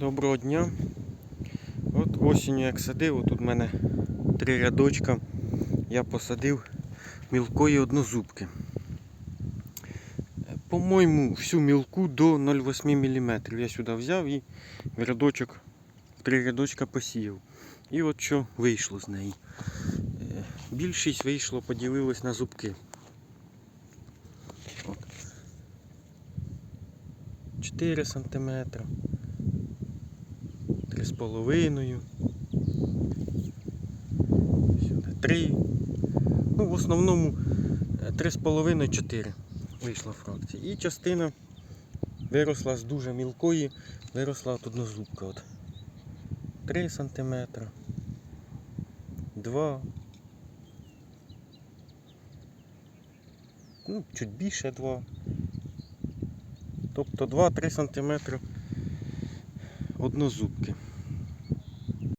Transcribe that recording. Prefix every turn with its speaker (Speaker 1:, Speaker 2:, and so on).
Speaker 1: Доброго дня. От осінню як садив, тут в мене три рядочка. Я посадив мілкої однозубки. По-моєму, всю мілку до 0,8 мм. Я сюди взяв і в рядочок, три рядочка посіяв. І от що вийшло з неї. Е, Більшість вийшло, поділилось на зубки. От. 4 сантиметра. Три з половиною. Сюди три. Ну, в основному е, три з половиною чотири вийшла фракція. І частина виросла з дуже мілкої, виросла от однозубка. От. 3 сантиметра. 2. Ну, чуть більше 2. Тобто 2-3 сантиметри однозубки.